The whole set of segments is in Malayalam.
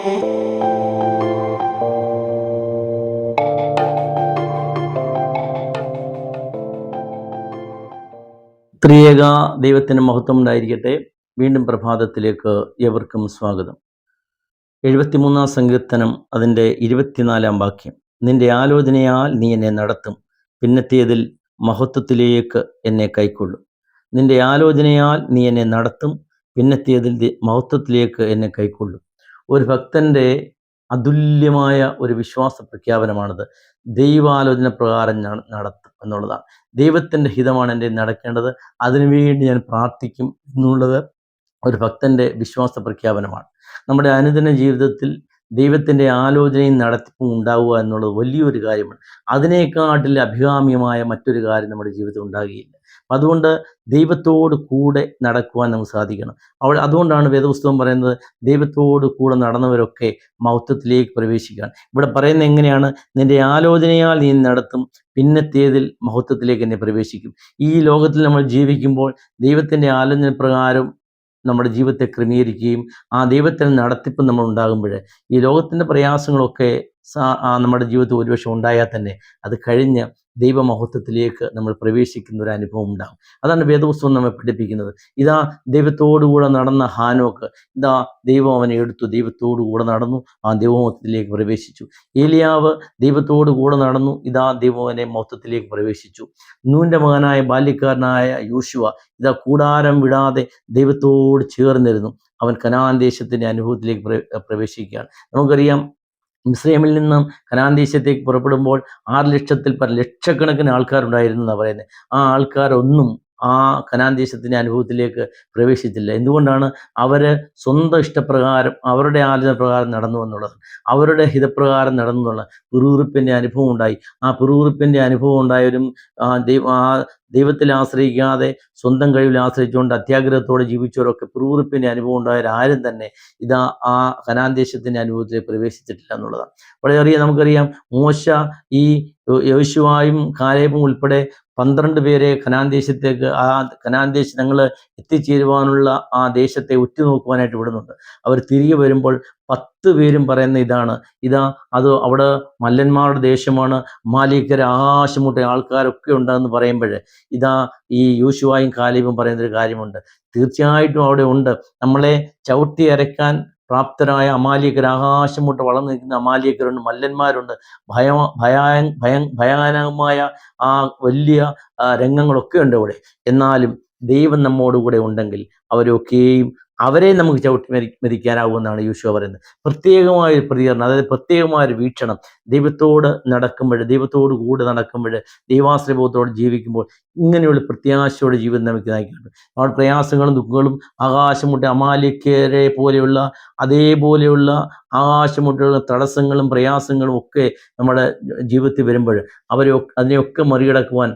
ത്രിയേക ദൈവത്തിന് മഹത്വം ഉണ്ടായിരിക്കട്ടെ. വീണ്ടും പ്രഭാതത്തിലേക്ക് എവർക്കും സ്വാഗതം. എഴുപത്തിമൂന്നാം സങ്കീർത്തനം അതിന്റെ ഇരുപത്തിനാലാം വാക്യം. നിന്റെ ആലോചനയാൽ നീ എന്നെ നടത്തും. പിന്നത്തേതിൽ മഹത്വത്തിലേക്ക് എന്നെ കൈക്കൊള്ളും. നിന്റെ ആലോചനയാൽ നീ എന്നെ നടത്തും. പിന്നത്തേതിൽ മഹത്വത്തിലേക്ക് എന്നെ കൈക്കൊള്ളും. ഒരു ഭക്തന്റെ അതുല്യമായ ഒരു വിശ്വാസ പ്രഖ്യാപനമാണിത്. ദൈവാലോചന പ്രകാരം നടത്തും എന്നുള്ളതാണ്. ദൈവത്തിന്റെ ഹിതമാണ് എന്റെ നടക്കേണ്ടത്. അതിനുവേണ്ടി ഞാൻ പ്രാർത്ഥിക്കും എന്നുള്ളത് ഒരു ഭക്തന്റെ വിശ്വാസ പ്രഖ്യാപനമാണ്. നമ്മുടെ അനുദിന ജീവിതത്തിൽ ദൈവത്തിന്റെ ആലോചനയും നടത്തിപ്പും ഉണ്ടാവുക എന്നുള്ളത് വലിയൊരു കാര്യമാണ്. അതിനേക്കാട്ടിൽ അഭികാമ്യമായ മറ്റൊരു കാര്യം നമ്മുടെ ജീവിതത്തിൽ ഉണ്ടാകുകയില്ല. അതുകൊണ്ട് ദൈവത്തോട് കൂടെ നടക്കുവാൻ നമുക്ക് സാധിക്കണം. അവൾ അതുകൊണ്ടാണ് വേദപുസ്തകം പറയുന്നത് ദൈവത്തോട് കൂടെ നടന്നവരൊക്കെ മൗത്വത്തിലേക്ക് പ്രവേശിക്കുകയാണ് ഇവിടെ പറയുന്നത് എങ്ങനെയാണ്? നിന്റെ ആലോചനയാൽ നീ നടത്തും പിന്നത്തേതിൽ മഹത്വത്തിലേക്ക് എന്നെ പ്രവേശിക്കും. ഈ ലോകത്തിൽ നമ്മൾ ജീവിക്കുമ്പോൾ ദൈവത്തിന്റെ ആലോചന പ്രകാരം നമ്മുടെ ജീവിതത്തെ ക്രമീകരിക്കുകയും ആ ദൈവത്തിന്റെ നടത്തിപ്പ് നമ്മൾ ഉണ്ടാകുമ്പോൾ ഈ ലോകത്തിന്റെ പ്രയാസങ്ങളൊക്കെ നമ്മുടെ ജീവിതത്തിൽ ഒരുപക്ഷെ ഉണ്ടായാൽ തന്നെ അത് കഴിഞ്ഞ് ദൈവമഹത്വത്തിലേക്ക് നമ്മൾ പ്രവേശിക്കുന്ന ഒരു അനുഭവം ഉണ്ടാകും. അതാണ് വേദപുസ്തകം നമ്മെ പഠിപ്പിക്കുന്നത്. ഇതാ ദൈവത്തോടുകൂടെ നടന്ന ഹാനോക്ക് ഇതാ ദൈവം അവനെ എടുത്തു ദൈവത്തോടു കൂടെ നടന്നു ആ ദൈവമഹത്വത്തിലേക്ക് പ്രവേശിച്ചു. ഏലിയാവ് ദൈവത്തോടു കൂടെ നടന്നു ഇതാ ദൈവം അവനെ മഹത്വത്തിലേക്ക് പ്രവേശിച്ചു. നൂന്റെ മകനായ ബാല്യക്കാരനായ യോശുവ ഇതാ കൂടാരം വിടാതെ ദൈവത്തോട് ചേർന്നിരുന്നു. അവൻ കനാൻ ദേശത്തിന്റെ അനുഭവത്തിലേക്ക് പ്ര- പ്രവേശിക്കുകയാണ്. നമുക്കറിയാം മിസ്രൈമിൽ നിന്നും കനാൻ ദേശത്തേക്ക് പുറപ്പെടുമ്പോൾ ആറ് ലക്ഷത്തിൽ പല ലക്ഷക്കണക്കിന് ആൾക്കാരുണ്ടായിരുന്നു എന്നാണ് പറയുന്നത് ആ ആൾക്കാരൊന്നും ആ കനാൻ ദേശത്തിന്റെ അനുഭവത്തിലേക്ക് പ്രവേശിച്ചില്ല. എന്തുകൊണ്ടാണ് അവർ സ്വന്തം ഇഷ്ടപ്രകാരം അവരുടെ ആലോചന പ്രകാരം നടന്നു എന്നുള്ളത്? അവരുടെ ഹിതപ്രകാരം നടന്നു എന്നുള്ള പിറുവിറുപ്പിന്റെ അനുഭവം ഉണ്ടായി. ആ പിറുവിറുപ്പിന്റെ അനുഭവം ഉണ്ടായവരും ആ ദൈവ ആ ദൈവത്തിൽ ആശ്രയിക്കാതെ സ്വന്തം കഴിവിൽ ആശ്രയിച്ചുകൊണ്ട് അത്യാഗ്രഹത്തോടെ ജീവിച്ചവരൊക്കെ പിറുവിറുപ്പിന്റെ അനുഭവം ഉണ്ടായവർ ആരും തന്നെ ഇതാ ആ കനാൻ ദേശത്തിന്റെ അനുഭവത്തിലേക്ക് പ്രവേശിച്ചിട്ടില്ല എന്നുള്ളതാണ്. വളരെ നമുക്കറിയാം മോശ ഈ യേശുവായും കാലേബും ഉൾപ്പെടെ പന്ത്രണ്ട് പേരെ കനാൻ ദേശത്തേക്ക് ആ കനാൻ ഞങ്ങൾ എത്തിച്ചേരുവാനുള്ള ആ ദേശത്തെ ഉറ്റുനോക്കുവാനായിട്ട് വിടുന്നുണ്ട്. അവർ തിരികെ വരുമ്പോൾ പത്ത് പേരും പറയുന്ന ഇതാണ്. ഇതാ അത് അവിടെ മല്ലന്മാരുടെ ദേശമാണ്. മാലിക്കര ആകാശമുട്ട ആൾക്കാരൊക്കെ ഉണ്ടെന്ന് പറയുമ്പോൾ ഇതാ ഈ യൂശുവായും കാലിബും പറയുന്ന ഒരു കാര്യമുണ്ട്. തീർച്ചയായിട്ടും അവിടെ ഉണ്ട്. നമ്മളെ ചവിട്ടി അരയ്ക്കാൻ പ്രാപ്തരായ അമാലിയക്കർ ആകാശം മുട്ട് വളർന്നു നിൽക്കുന്ന അമാലിയക്കരുണ്ട് മല്ലന്മാരുണ്ട്. ഭയ ഭയാ ഭയ ഭയാനകമായ ആ വലിയ രംഗങ്ങളൊക്കെ ഉണ്ട് അവിടെ. എന്നാലും ദൈവം നമ്മോടുകൂടെ ഉണ്ടെങ്കിൽ അവരൊക്കെയും അവരെ നമുക്ക് ചവിട്ടി മരി മരിക്കാനാവുമെന്നാണ് യൂശോ പറയുന്നത്. പ്രത്യേകമായ ഒരു പ്രതികരണം അതായത് പ്രത്യേകമായ ഒരു വീക്ഷണം ദൈവത്തോട് നടക്കുമ്പോൾ ദൈവത്തോട് കൂടെ നടക്കുമ്പോൾ ദൈവാശ്രയബോധത്തോടെ ജീവിക്കുമ്പോൾ ഇങ്ങനെയുള്ള പ്രത്യാശയോടെ ജീവിതം നമുക്ക് നയിക്കുന്നുണ്ട് നമ്മുടെ പ്രയാസങ്ങളും ദുഃഖങ്ങളും ആകാശമുട്ട അമാലിക്കരെ പോലെയുള്ള അതേപോലെയുള്ള ആകാശമുട്ടുള്ള തടസ്സങ്ങളും പ്രയാസങ്ങളും ഒക്കെ നമ്മുടെ ജീവിതത്തിൽ വരുമ്പോൾ അവരെ അതിനെയൊക്കെ മറികടക്കുവാൻ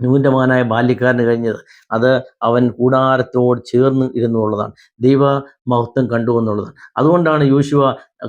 നൂന്റെ മകനായ ബാല്യക്കാരന് കഴിഞ്ഞത്. അത് അവൻ കൂടാരത്തോട് ചേർന്ന് ഇരുന്നു എന്നുള്ളതാണ് ദൈവ മഹത്വം കണ്ടു എന്നുള്ളതാണ് അതുകൊണ്ടാണ് യോശുവ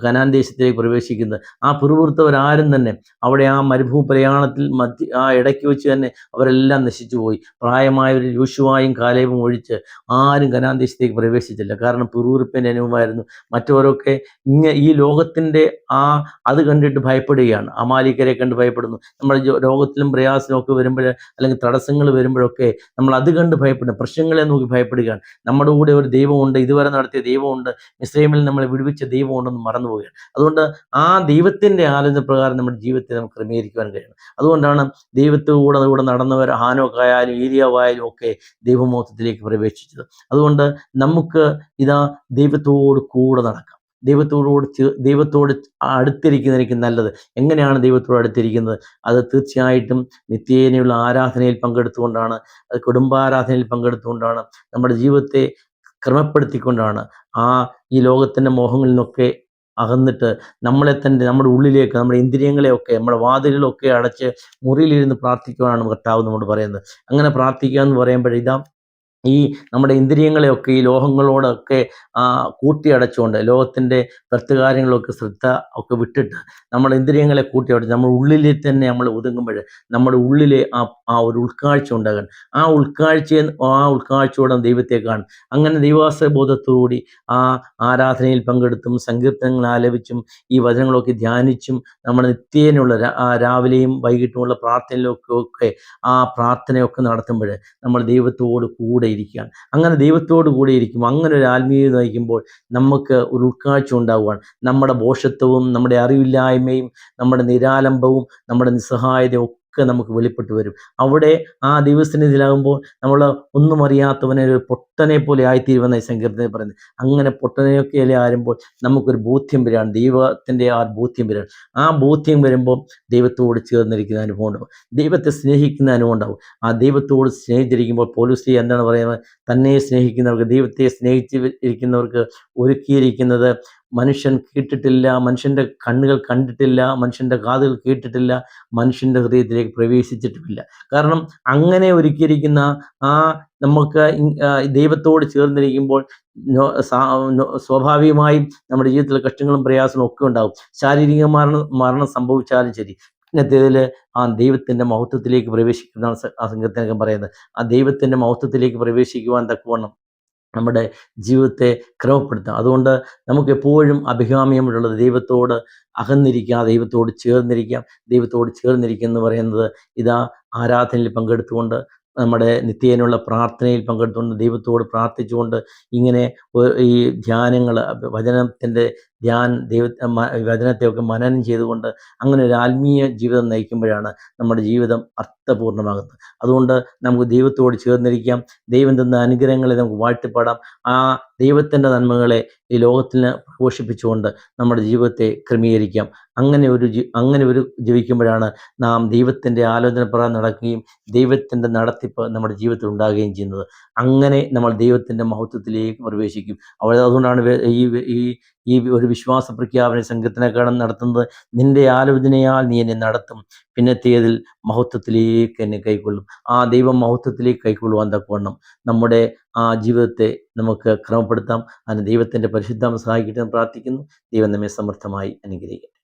കനാൻ ദേശത്തേക്ക് പ്രവേശിക്കുന്നത്. ആ പിറുപിറുത്തവരാരും തന്നെ അവിടെ ആ മരുഭൂ പ്രയാണത്തിൽ മധ്യ ആ ഇടയ്ക്ക് വെച്ച് തന്നെ അവരെല്ലാം നശിച്ചു പോയി പ്രായമായവർ യൂഷുവായും കാലേബും ഒഴിച്ച് ആരും കനാൻ ദേശത്തേക്ക് പ്രവേശിച്ചില്ല. കാരണം പിറുപിറുപ്പിന്റെ അനുഭവമായിരുന്നു. മറ്റവരൊക്കെ ഇങ്ങ ഈ ലോകത്തിന്റെ ആ അത് കണ്ടിട്ട് ഭയപ്പെടുകയാണ്. അമാലിക്കരെ കണ്ട് ഭയപ്പെടുന്നു. നമ്മുടെ രോഗത്തിലും പ്രയാസത്തിലും ഒക്കെ വരുമ്പോൾ അല്ലെങ്കിൽ തടസ്സങ്ങൾ വരുമ്പോഴൊക്കെ നമ്മൾ അത് കണ്ട് ഭയപ്പെടുന്നു. പ്രശ്നങ്ങളെ നോക്കി ഭയപ്പെടുകയാണ്. നമ്മുടെ കൂടെ ഒരു ദൈവമുണ്ട്. ഇതുവരെ നടത്തിയ ദൈവമുണ്ട്. മിസ്രൈമിൽ നമ്മളെ വിടുവിച്ച ദൈവമുണ്ടെന്ന് മറന്നു പോവുകയാണ്. അതുകൊണ്ട് ആ ദൈവത്തിന്റെ ആലോചന പ്രകാരം നമ്മുടെ ജീവിതത്തെ നമുക്ക് ക്രമീകരിക്കുവാൻ കഴിയണം. അതുകൊണ്ടാണ് ദൈവത്തോടെ കൂടെ നടന്നവർ ഹാനോക്കായാലും ഏരിയാവായാലും ഒക്കെ ദൈവമോത്തത്തിലേക്ക് പ്രവേശിച്ചത്. അതുകൊണ്ട് നമുക്ക് ഇതാ ദൈവത്തോട് കൂടെ നടക്കാം. ദൈവത്തോട് ചേ- ദൈവത്തോട് അടുത്തിരിക്കുന്നതായിരിക്കും നല്ലത്. എങ്ങനെയാണ് ദൈവത്തോട് അടുത്തിരിക്കുന്നത്? അത് തീർച്ചയായിട്ടും നിത്യേനയുള്ള ആരാധനയിൽ പങ്കെടുത്തുകൊണ്ടാണ് അത് കുടുംബാരാധനയിൽ പങ്കെടുത്തുകൊണ്ടാണ് നമ്മുടെ ജീവിതത്തെ ക്രമപ്പെടുത്തിക്കൊണ്ടാണ് ആ ഈ ലോകത്തിന്റെ മോഹങ്ങളിൽ നിന്നൊക്കെ അകന്നിട്ട് നമ്മളെ തന്നെ നമ്മുടെ ഉള്ളിലേക്ക് നമ്മുടെ ഇന്ദ്രിയങ്ങളെയൊക്കെ നമ്മുടെ വാതിലുകളൊക്കെ അടച്ച് മുറിയിലിരുന്ന് പ്രാർത്ഥിക്കുവാനാണ് കർത്താവ് നമ്മോട് പറയുന്നത്. അങ്ങനെ പ്രാർത്ഥിക്കുക എന്ന് പറയുമ്പോൾ ഇതാ ഈ നമ്മുടെ ഇന്ദ്രിയങ്ങളെയൊക്കെ ഈ ലോഹങ്ങളോടൊക്കെ കൂട്ടിയടച്ചുകൊണ്ട് ലോകത്തിന്റെ പ്രത്യകാര്യങ്ങളൊക്കെ ശ്രദ്ധ ഒക്കെ വിട്ടിട്ട് നമ്മുടെ ഇന്ദ്രിയങ്ങളെ കൂട്ടിയടച്ച് നമ്മുടെ ഉള്ളിൽ തന്നെ നമ്മൾ ഒതുങ്ങുമ്പോൾ നമ്മുടെ ഉള്ളിലെ ആ ആ ഒരു ഉൾക്കാഴ്ച ഉണ്ടാകാൻ ആ ഉൾക്കാഴ്ചയെ ആ ഉൾക്കാഴ്ചയോടെ ദൈവത്തെ കാണും അങ്ങനെ ദൈവാസ ബോധത്തോടുകൂടി ആ ആരാധനയിൽ പങ്കെടുത്തും സങ്കീർത്തനങ്ങൾ ആലപിച്ചും ഈ വചനങ്ങളൊക്കെ ധ്യാനിച്ചും നമ്മുടെ നിത്യേനുള്ള രാവിലെയും വൈകിട്ടുമുള്ള പ്രാർത്ഥനയിലൊക്കെ ഒക്കെ ആ പ്രാർത്ഥനയൊക്കെ നടത്തുമ്പോൾ നമ്മൾ ദൈവത്തോട് കൂടെ ഇരിക്കുകയാണ് അങ്ങനെ ദൈവത്തോടു കൂടി ഇരിക്കും അങ്ങനെ ഒരു ആത്മീയത നയിക്കുമ്പോൾ നമുക്ക് ഒരു ഉൾക്കാഴ്ച ഉണ്ടാവുകയാണ്. നമ്മുടെ ബോഷത്വവും നമ്മുടെ അറിവില്ലായ്മയും നമ്മുടെ നിരാലംബവും നമ്മുടെ നിസ്സഹായതയും ഒക്കെ നമുക്ക് വെളിപ്പെട്ട് വരും. അവിടെ ആ ദൈവസന്നിധിയിലാകുമ്പോൾ നമ്മൾ ഒന്നും അറിയാത്തവനെ ഒരു പൊട്ടനെ പോലെ ആയിത്തീരുവെന്നായി സങ്കീർത്തനെ പറയുന്നത്. അങ്ങനെ പൊട്ടനെയൊക്കെ ആരുമ്പോൾ നമുക്കൊരു ബോധ്യം വരികയാണ് ദൈവത്തിന്റെ ആ ബോധ്യം വരികയാണ് ആ ബോധ്യം വരുമ്പോൾ ദൈവത്തോട് ചേർന്നിരിക്കുന്ന അനുഭവം ഉണ്ടാവും. ദൈവത്തെ സ്നേഹിക്കുന്ന അനുഭവം ഉണ്ടാവും. ആ ദൈവത്തോട് സ്നേഹിച്ചിരിക്കുമ്പോൾ പോലീസ് എന്താണ് പറയുന്നത്? തന്നെ സ്നേഹിക്കുന്നവർക്ക് ദൈവത്തെ സ്നേഹിച്ച് ഇരിക്കുന്നവർക്ക് ഒരുക്കിയിരിക്കുന്നത് മനുഷ്യൻ കേട്ടിട്ടില്ല മനുഷ്യന്റെ കണ്ണുകൾ കണ്ടിട്ടില്ല മനുഷ്യന്റെ കാതുകൾ കേട്ടിട്ടില്ല മനുഷ്യന്റെ ഹൃദയത്തിലേക്ക് പ്രവേശിച്ചിട്ടുമില്ല. കാരണം അങ്ങനെ ഒരുക്കിയിരിക്കുന്ന ആ നമുക്ക് ദൈവത്തോട് ചേർന്നിരിക്കുമ്പോൾ സ്വാഭാവികമായും നമ്മുടെ ജീവിതത്തിൽ കഷ്ടങ്ങളും പ്രയാസങ്ങളും ഒക്കെ ഉണ്ടാകും ശാരീരിക മരണം മരണം സംഭവിച്ചാലും ശരി. പിന്നത്തേതിൽ ആ ദൈവത്തിന്റെ മഹത്വത്തിലേക്ക് പ്രവേശിക്കുന്നതാണ് ആ സംഘത്തിനൊക്കെ പറയുന്നത്. ആ ദൈവത്തിന്റെ മഹത്വത്തിലേക്ക് പ്രവേശിക്കുവാൻ തക്കവണ്ണം നമ്മുടെ ജീവിതത്തെ ക്രമപ്പെടുത്താം. അതുകൊണ്ട് നമുക്ക് എപ്പോഴും അഭികാമ്യമുള്ളത് ദൈവത്തോട് അകന്നിരിക്കുക ദൈവത്തോട് ചേർന്നിരിക്കാം. ദൈവത്തോട് ചേർന്നിരിക്കുക എന്ന് പറയുന്നത് ഇതാ ആരാധനയിൽ പങ്കെടുത്തുകൊണ്ട് നമ്മുടെ നിത്യേനുള്ള പ്രാർത്ഥനയിൽ പങ്കെടുത്തുകൊണ്ട് ദൈവത്തോട് പ്രാർത്ഥിച്ചുകൊണ്ട് ഇങ്ങനെ ഈ ധ്യാനങ്ങൾ വചനത്തിന്റെ ധ്യാൻ ദൈവ വചനത്തെയൊക്കെ മനനം ചെയ്തുകൊണ്ട് അങ്ങനെ ഒരു ആത്മീയ ജീവിതം നയിക്കുമ്പോഴാണ് നമ്മുടെ ജീവിതം അർത്ഥപൂർണമാകുന്നത് അതുകൊണ്ട് നമുക്ക് ദൈവത്തോട് ചേർന്നിരിക്കാം. ദൈവം തന്ന അനുഗ്രഹങ്ങളെ നമുക്ക് വാഴ്ത്തിപ്പാടാം. ആ ദൈവത്തിന്റെ നന്മകളെ ഈ ലോകത്തിന് പ്രഘോഷിപ്പിച്ചുകൊണ്ട് നമ്മുടെ ജീവിതത്തെ ക്രമീകരിക്കാം. അങ്ങനെ ഒരു അങ്ങനെ ഒരു ജീവിക്കുമ്പോഴാണ് നാം ദൈവത്തിന്റെ ആലോചന പ്രകാരം നടക്കുകയും ദൈവത്തിന്റെ നടത്തിപ്പ് നമ്മുടെ ജീവിതത്തിൽ ഉണ്ടാകുകയും ചെയ്യുന്നത്. അങ്ങനെ നമ്മൾ ദൈവത്തിന്റെ മഹത്വത്തിലേക്ക് പ്രവേശിക്കും. അവിടെ അതുകൊണ്ടാണ് ഈ ഈ ഈ ഒരു വിശ്വാസ പ്രഖ്യാപന സംഘത്തിനെക്കാളും നടത്തുന്നത് നിന്റെ ആലോചനയാൽ നീ എന്നെ നടത്തും. പിന്നത്തേതിൽ മഹത്വത്തിലേക്ക് എന്നെ കൈക്കൊള്ളും. ആ ദൈവം മഹത്വത്തിലേക്ക് കൈക്കൊള്ളുവാൻ തക്കവണ്ണം നമ്മുടെ ആ ജീവിതത്തെ നമുക്ക് ക്രമപ്പെടുത്താം. അതിന് ദൈവത്തിന്റെ പരിശുദ്ധം സഹായിക്കട്ടെ എന്ന് പ്രാർത്ഥിക്കുന്നു. ദൈവം നമ്മെ സമർത്ഥമായി അനുഗ്രഹിക്കും